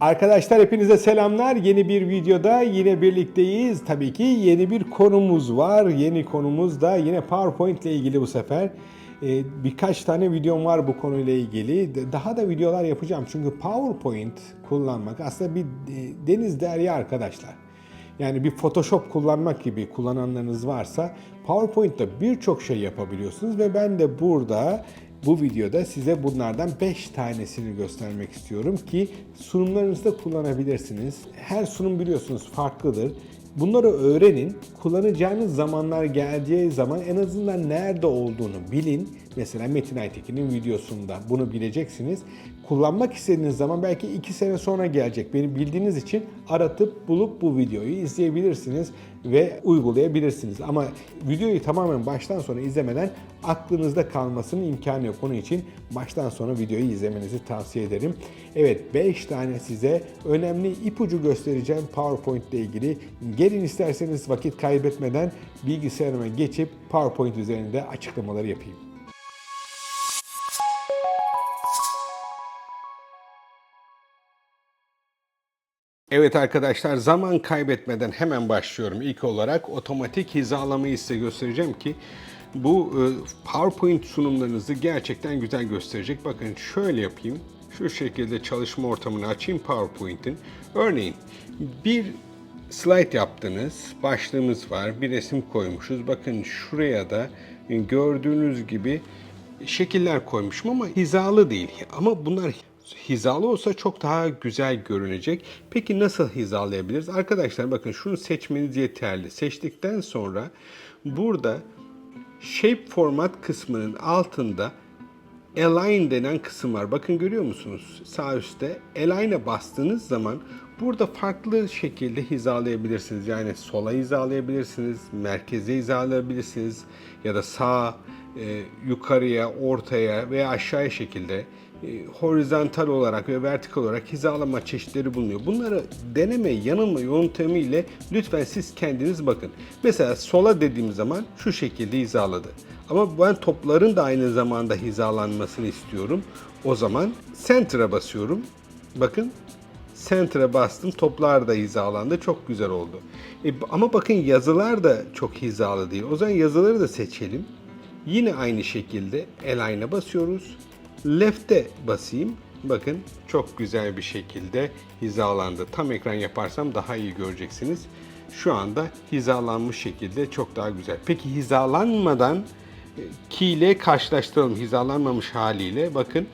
Arkadaşlar hepinize selamlar. Yeni bir videoda yine birlikteyiz. Tabii ki yeni bir konumuz var. Yeni konumuz da yine PowerPoint ile ilgili bu sefer. Ee, birkaç tane videom var bu konuyla ilgili. Daha da videolar yapacağım. Çünkü PowerPoint kullanmak aslında bir deniz derya arkadaşlar. Yani bir Photoshop kullanmak gibi kullananlarınız varsa PowerPoint'te birçok şey yapabiliyorsunuz ve ben de burada bu videoda size bunlardan 5 tanesini göstermek istiyorum ki sunumlarınızda kullanabilirsiniz. Her sunum biliyorsunuz farklıdır. Bunları öğrenin. Kullanacağınız zamanlar geleceği zaman en azından nerede olduğunu bilin. Mesela Metin Aytekin'in videosunda bunu bileceksiniz. Kullanmak istediğiniz zaman belki 2 sene sonra gelecek. Beni bildiğiniz için aratıp bulup bu videoyu izleyebilirsiniz ve uygulayabilirsiniz. Ama videoyu tamamen baştan sona izlemeden aklınızda kalmasının imkanı yok. Onun için baştan sona videoyu izlemenizi tavsiye ederim. Evet 5 tane size önemli ipucu göstereceğim PowerPoint ile ilgili. Gelin isterseniz vakit kaybetmeden bilgisayarıma geçip PowerPoint üzerinde açıklamaları yapayım. Evet arkadaşlar zaman kaybetmeden hemen başlıyorum. İlk olarak otomatik hizalamayı size göstereceğim ki bu e, PowerPoint sunumlarınızı gerçekten güzel gösterecek. Bakın şöyle yapayım. Şu şekilde çalışma ortamını açayım PowerPoint'in. Örneğin bir slide yaptınız. Başlığımız var. Bir resim koymuşuz. Bakın şuraya da gördüğünüz gibi şekiller koymuşum ama hizalı değil. Ama bunlar hizalı olsa çok daha güzel görünecek. Peki nasıl hizalayabiliriz? Arkadaşlar bakın şunu seçmeniz yeterli. Seçtikten sonra burada Shape Format kısmının altında Align denen kısım var. Bakın görüyor musunuz? Sağ üstte Align'e bastığınız zaman burada farklı şekilde hizalayabilirsiniz. Yani sola hizalayabilirsiniz, merkeze hizalayabilirsiniz ya da sağa, e, yukarıya, ortaya veya aşağıya şekilde e, horizontal olarak ve vertikal olarak hizalama çeşitleri bulunuyor. Bunları deneme, yanılma yöntemiyle lütfen siz kendiniz bakın. Mesela sola dediğim zaman şu şekilde hizaladı. Ama ben topların da aynı zamanda hizalanmasını istiyorum. O zaman Center'a basıyorum. Bakın Center'a bastım. Toplar da hizalandı. Çok güzel oldu. E, ama bakın yazılar da çok hizalı değil. O zaman yazıları da seçelim. Yine aynı şekilde Align'a basıyoruz. Left'e basayım. Bakın çok güzel bir şekilde hizalandı. Tam ekran yaparsam daha iyi göreceksiniz. Şu anda hizalanmış şekilde çok daha güzel. Peki hizalanmadan e, ki ile karşılaştıralım. Hizalanmamış haliyle bakın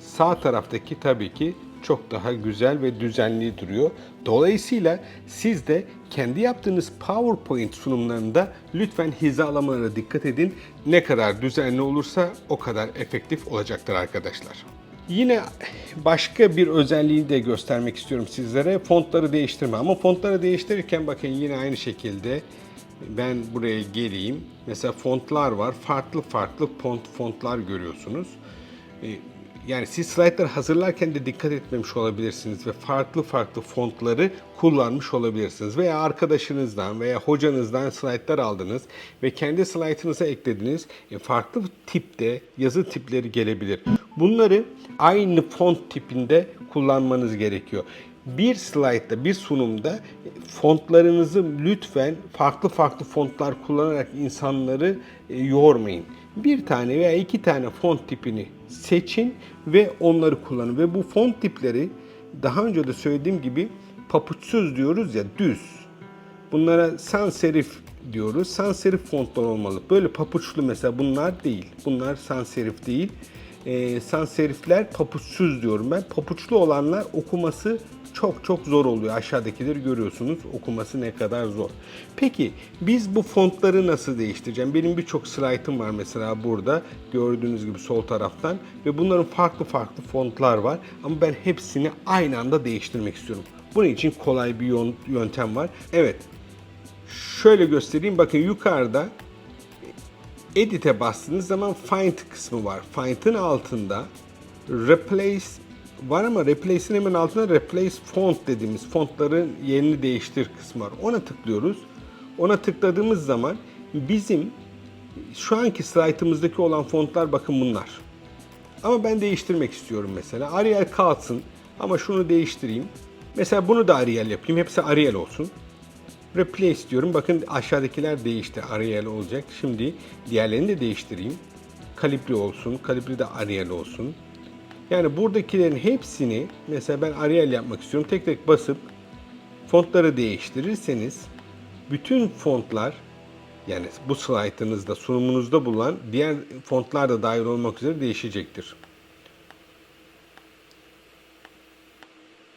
sağ taraftaki tabii ki çok daha güzel ve düzenli duruyor. Dolayısıyla siz de kendi yaptığınız PowerPoint sunumlarında lütfen hizalamalara dikkat edin. Ne kadar düzenli olursa o kadar efektif olacaktır arkadaşlar. Yine başka bir özelliği de göstermek istiyorum sizlere. Fontları değiştirme. Ama fontları değiştirirken bakın yine aynı şekilde ben buraya geleyim. Mesela fontlar var. Farklı farklı font fontlar görüyorsunuz. Yani siz slaytları hazırlarken de dikkat etmemiş olabilirsiniz ve farklı farklı fontları kullanmış olabilirsiniz. Veya arkadaşınızdan veya hocanızdan slaytlar aldınız ve kendi slaytınıza eklediniz. E, farklı tipte yazı tipleri gelebilir. Bunları aynı font tipinde kullanmanız gerekiyor. Bir slaytta, bir sunumda fontlarınızı lütfen farklı farklı fontlar kullanarak insanları e, yormayın. Bir tane veya iki tane font tipini seçin ve onları kullanın. Ve bu font tipleri daha önce de söylediğim gibi papuçsuz diyoruz ya düz. Bunlara sans serif diyoruz. Sans serif fontlar olmalı. Böyle papuçlu mesela bunlar değil. Bunlar sans serif değil. Ee, sans serifler papuçsuz diyorum ben. Papuçlu olanlar okuması çok çok zor oluyor. Aşağıdakileri görüyorsunuz. Okuması ne kadar zor. Peki biz bu fontları nasıl değiştireceğim? Benim birçok slaytım var mesela burada. Gördüğünüz gibi sol taraftan. Ve bunların farklı farklı fontlar var. Ama ben hepsini aynı anda değiştirmek istiyorum. Bunun için kolay bir yöntem var. Evet. Şöyle göstereyim. Bakın yukarıda Edit'e bastığınız zaman Find kısmı var. Find'in altında Replace var ama Replace'in hemen altında Replace Font dediğimiz fontların yerini değiştir kısmı var. Ona tıklıyoruz. Ona tıkladığımız zaman bizim şu anki slaytımızdaki olan fontlar bakın bunlar. Ama ben değiştirmek istiyorum mesela. Arial kalsın. Ama şunu değiştireyim. Mesela bunu da Arial yapayım. Hepsi Arial olsun. Replace diyorum. Bakın aşağıdakiler değişti. Arial olacak. Şimdi diğerlerini de değiştireyim. Calibri olsun. Calibri de Arial olsun. Yani buradakilerin hepsini mesela ben Arial yapmak istiyorum. Tek tek basıp fontları değiştirirseniz bütün fontlar yani bu slaytınızda, sunumunuzda bulunan diğer fontlar da dahil olmak üzere değişecektir.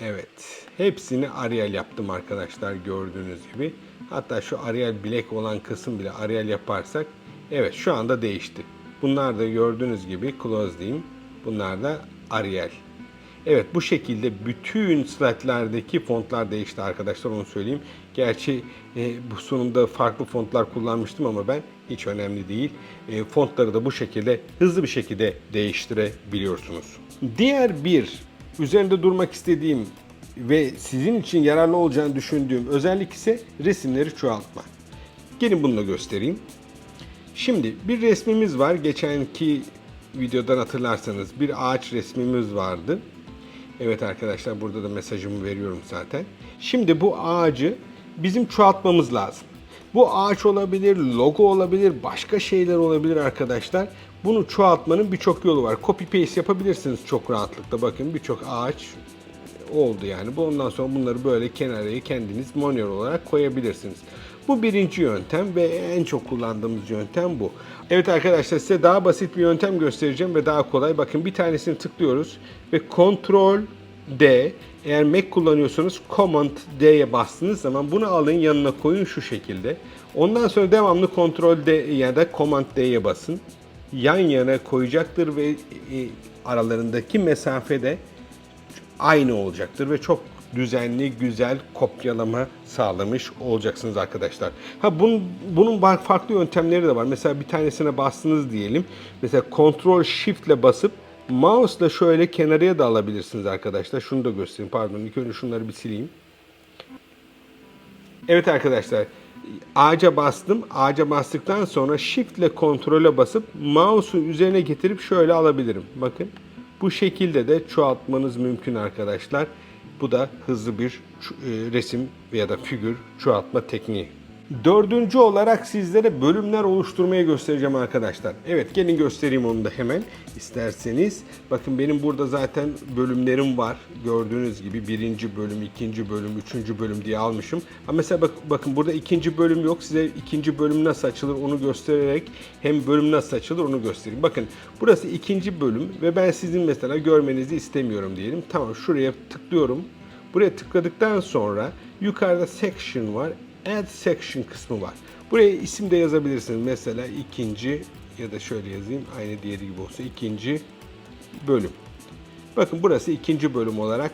Evet. Hepsini Arial yaptım arkadaşlar gördüğünüz gibi. Hatta şu Arial bilek olan kısım bile Arial yaparsak evet şu anda değişti. Bunlar da gördüğünüz gibi close diyeyim. Bunlar da Arial. Evet bu şekilde bütün slaytlardaki fontlar değişti arkadaşlar onu söyleyeyim. Gerçi e, bu sunumda farklı fontlar kullanmıştım ama ben hiç önemli değil. E, fontları da bu şekilde hızlı bir şekilde değiştirebiliyorsunuz. Diğer bir üzerinde durmak istediğim ve sizin için yararlı olacağını düşündüğüm özellik ise resimleri çoğaltma. Gelin bunu da göstereyim. Şimdi bir resmimiz var. Geçenki videodan hatırlarsanız bir ağaç resmimiz vardı. Evet arkadaşlar burada da mesajımı veriyorum zaten. Şimdi bu ağacı bizim çoğaltmamız lazım. Bu ağaç olabilir, logo olabilir, başka şeyler olabilir arkadaşlar. Bunu çoğaltmanın birçok yolu var. Copy paste yapabilirsiniz çok rahatlıkla. Bakın birçok ağaç oldu yani. Bu ondan sonra bunları böyle kenaraya kendiniz manuel olarak koyabilirsiniz. Bu birinci yöntem ve en çok kullandığımız yöntem bu. Evet arkadaşlar size daha basit bir yöntem göstereceğim ve daha kolay. Bakın bir tanesini tıklıyoruz ve Ctrl D eğer Mac kullanıyorsanız Command D'ye bastığınız zaman bunu alın yanına koyun şu şekilde. Ondan sonra devamlı Ctrl D ya da Command D'ye basın. Yan yana koyacaktır ve e, aralarındaki mesafede aynı olacaktır ve çok düzenli, güzel kopyalama sağlamış olacaksınız arkadaşlar. Ha bunun, bunun farklı yöntemleri de var. Mesela bir tanesine bastınız diyelim. Mesela Ctrl Shift ile basıp mouse ile şöyle kenarıya da alabilirsiniz arkadaşlar. Şunu da göstereyim. Pardon ilk önce şunları bir sileyim. Evet arkadaşlar ağaca bastım. Ağaca bastıktan sonra Shift ile Ctrl'e basıp mouse'un üzerine getirip şöyle alabilirim. Bakın. Bu şekilde de çoğaltmanız mümkün arkadaşlar. Bu da hızlı bir e, resim veya da figür çoğaltma tekniği. Dördüncü olarak sizlere bölümler oluşturmayı göstereceğim arkadaşlar. Evet gelin göstereyim onu da hemen isterseniz. Bakın benim burada zaten bölümlerim var. Gördüğünüz gibi birinci bölüm, ikinci bölüm, üçüncü bölüm diye almışım. Ama mesela bak, bakın burada ikinci bölüm yok. Size ikinci bölüm nasıl açılır onu göstererek hem bölüm nasıl açılır onu göstereyim. Bakın burası ikinci bölüm ve ben sizin mesela görmenizi istemiyorum diyelim. Tamam şuraya tıklıyorum. Buraya tıkladıktan sonra yukarıda section var. Add section kısmı var. Buraya isim de yazabilirsiniz. Mesela ikinci ya da şöyle yazayım. Aynı diğeri gibi olsa ikinci bölüm. Bakın burası ikinci bölüm olarak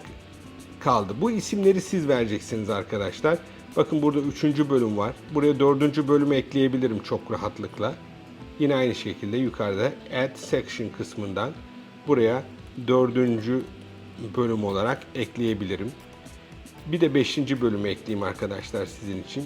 kaldı. Bu isimleri siz vereceksiniz arkadaşlar. Bakın burada üçüncü bölüm var. Buraya dördüncü bölümü ekleyebilirim çok rahatlıkla. Yine aynı şekilde yukarıda Add Section kısmından buraya dördüncü bölüm olarak ekleyebilirim. Bir de 5. bölümü ekleyeyim arkadaşlar sizin için.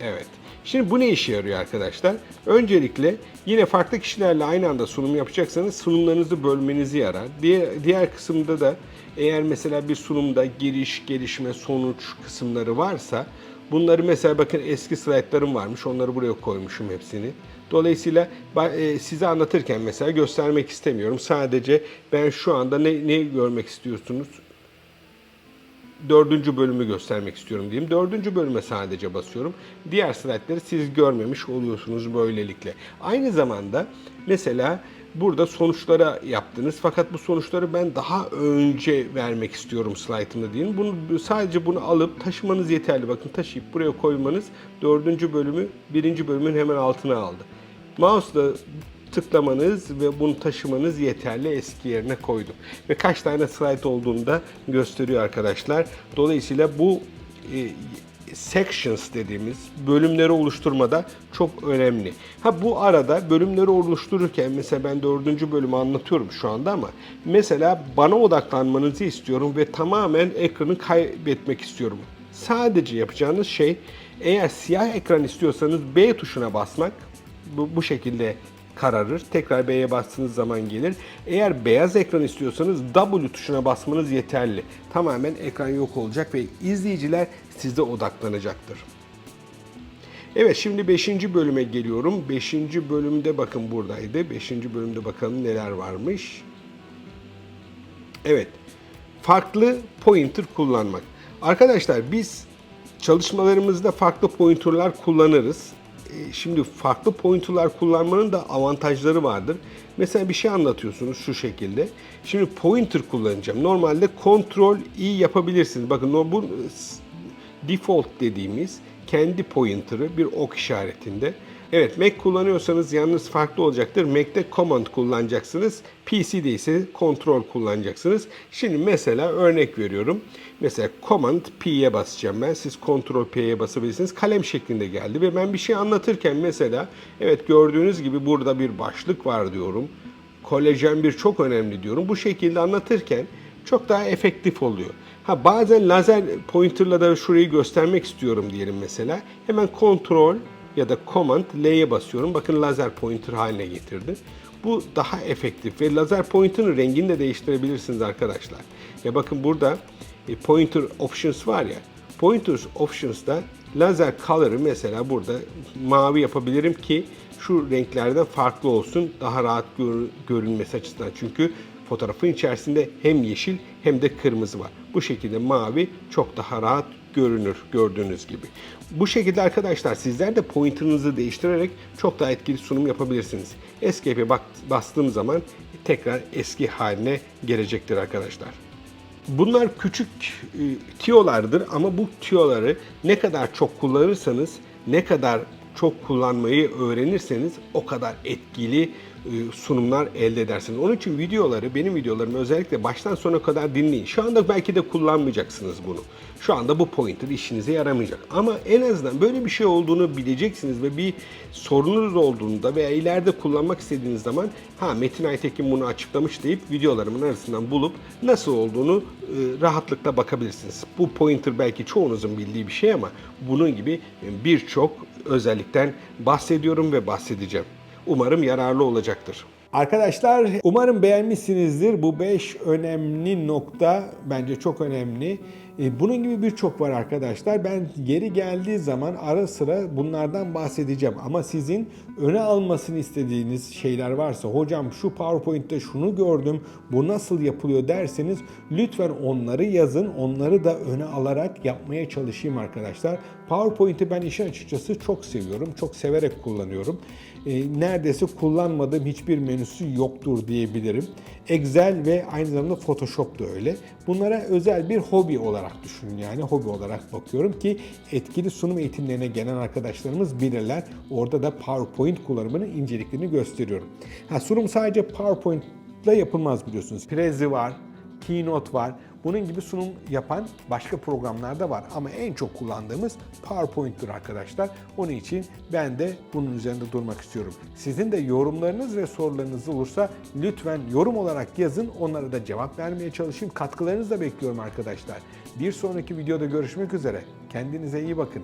Evet. Şimdi bu ne işe yarıyor arkadaşlar? Öncelikle yine farklı kişilerle aynı anda sunum yapacaksanız sunumlarınızı bölmenizi yarar. Diğer, diğer kısımda da eğer mesela bir sunumda giriş, gelişme, sonuç kısımları varsa bunları mesela bakın eski slaytlarım varmış. Onları buraya koymuşum hepsini. Dolayısıyla e, size anlatırken mesela göstermek istemiyorum. Sadece ben şu anda ne, ne görmek istiyorsunuz? Dördüncü bölümü göstermek istiyorum diyeyim. Dördüncü bölüme sadece basıyorum. Diğer slaytları siz görmemiş oluyorsunuz böylelikle. Aynı zamanda mesela burada sonuçlara yaptınız fakat bu sonuçları ben daha önce vermek istiyorum slaytımda diyelim. Bunu sadece bunu alıp taşımanız yeterli. Bakın taşıyıp buraya koymanız dördüncü bölümü birinci bölümün hemen altına aldı. Mouse'la tıklamanız ve bunu taşımanız yeterli eski yerine koydum. Ve kaç tane slide olduğunu da gösteriyor arkadaşlar. Dolayısıyla bu e, sections dediğimiz bölümleri oluşturmada çok önemli. Ha bu arada bölümleri oluştururken mesela ben dördüncü bölümü anlatıyorum şu anda ama mesela bana odaklanmanızı istiyorum ve tamamen ekranı kaybetmek istiyorum. Sadece yapacağınız şey eğer siyah ekran istiyorsanız B tuşuna basmak bu, bu şekilde kararır. Tekrar B'ye bastığınız zaman gelir. Eğer beyaz ekran istiyorsanız W tuşuna basmanız yeterli. Tamamen ekran yok olacak ve izleyiciler size odaklanacaktır. Evet şimdi 5. bölüme geliyorum. 5. bölümde bakın buradaydı. 5. bölümde bakalım neler varmış. Evet. Farklı pointer kullanmak. Arkadaşlar biz çalışmalarımızda farklı pointerlar kullanırız. E, Şimdi farklı pointerlar kullanmanın da avantajları vardır. Mesela bir şey anlatıyorsunuz şu şekilde. Şimdi pointer kullanacağım. Normalde Ctrl I yapabilirsiniz. Bakın bu default dediğimiz kendi pointer'ı bir ok işaretinde. Evet Mac kullanıyorsanız yalnız farklı olacaktır. Mac'te command kullanacaksınız. PC'de ise control kullanacaksınız. Şimdi mesela örnek veriyorum. Mesela command P'ye basacağım ben. Siz control P'ye basabilirsiniz. Kalem şeklinde geldi ve ben bir şey anlatırken mesela evet gördüğünüz gibi burada bir başlık var diyorum. Kolajen bir çok önemli diyorum. Bu şekilde anlatırken çok daha efektif oluyor. Ha bazen lazer pointerla da şurayı göstermek istiyorum diyelim mesela. Hemen kontrol ya da command L'ye basıyorum. Bakın lazer pointer haline getirdi. Bu daha efektif ve lazer pointer'ın rengini de değiştirebilirsiniz arkadaşlar. Ya bakın burada e, pointer options var ya. Pointers options'da lazer color'ı mesela burada mavi yapabilirim ki şu renklerden farklı olsun. Daha rahat gör- görünmesi açısından. Çünkü fotoğrafın içerisinde hem yeşil hem de kırmızı var. Bu şekilde mavi çok daha rahat görünür gördüğünüz gibi. Bu şekilde arkadaşlar sizler de pointer'ınızı değiştirerek çok daha etkili sunum yapabilirsiniz. Escape'e bastığım zaman tekrar eski haline gelecektir arkadaşlar. Bunlar küçük e, tiyolardır ama bu tiyoları ne kadar çok kullanırsanız, ne kadar çok kullanmayı öğrenirseniz o kadar etkili e, sunumlar elde edersiniz. Onun için videoları, benim videolarımı özellikle baştan sona kadar dinleyin. Şu anda belki de kullanmayacaksınız bunu. Şu anda bu pointer işinize yaramayacak. Ama en azından böyle bir şey olduğunu bileceksiniz ve bir sorununuz olduğunda veya ileride kullanmak istediğiniz zaman ha Metin Aytekin bunu açıklamış deyip videolarımın arasından bulup nasıl olduğunu e, rahatlıkla bakabilirsiniz. Bu pointer belki çoğunuzun bildiği bir şey ama bunun gibi birçok özellikten bahsediyorum ve bahsedeceğim. Umarım yararlı olacaktır. Arkadaşlar umarım beğenmişsinizdir. Bu 5 önemli nokta bence çok önemli. E, Bunun gibi birçok var arkadaşlar. Ben geri geldiği zaman ara sıra bunlardan bahsedeceğim. Ama sizin öne almasını istediğiniz şeyler varsa hocam şu PowerPoint'te şunu gördüm bu nasıl yapılıyor derseniz lütfen onları yazın. Onları da öne alarak yapmaya çalışayım arkadaşlar. PowerPoint'i ben işin açıkçası çok seviyorum. Çok severek kullanıyorum. E, neredeyse kullanmadığım hiçbir menüsü yoktur diyebilirim. Excel ve aynı zamanda Photoshop da öyle. Bunlara özel bir hobi olarak düşünün yani hobi olarak bakıyorum ki etkili sunum eğitimlerine gelen arkadaşlarımız bilirler. Orada da PowerPoint kullanımının inceliklerini gösteriyorum. Ha, sunum sadece PowerPoint ile yapılmaz biliyorsunuz. Prezi var, Keynote var. Bunun gibi sunum yapan başka programlar da var. Ama en çok kullandığımız PowerPoint'tir arkadaşlar. Onun için ben de bunun üzerinde durmak istiyorum. Sizin de yorumlarınız ve sorularınız olursa lütfen yorum olarak yazın. Onlara da cevap vermeye çalışayım. Katkılarınızı da bekliyorum arkadaşlar. Bir sonraki videoda görüşmek üzere. Kendinize iyi bakın.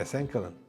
Esen kalın.